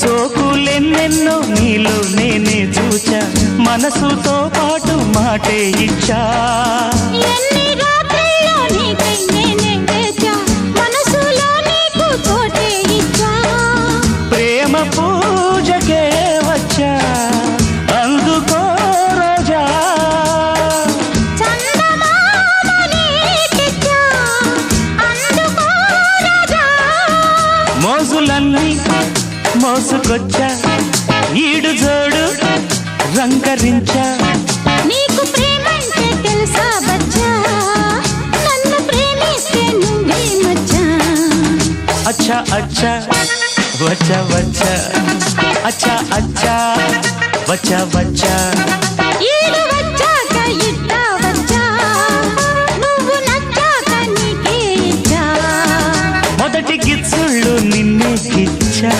సోకులెన్నెన్నో నీలో నేనే చూచా. మనసుతో పాటు మాటే ఇచ్చా. ప్రేమ పూజకే వచ్చా. అందుకో రాజా. మోజులన్నీ మోసుకొచ్చా ఈడు జోడు రంకరించా. నీకు ప్రేమంటే తెలుసా బచ్చా నన్ను అచ్చా అచ్చా వచ్చా వచ్చా అచ్చా అచ్చా వచ్చా వచ్చా. వచ్చా మొదటి గిచ్చుళ్ళు నిన్నే గిచ్చా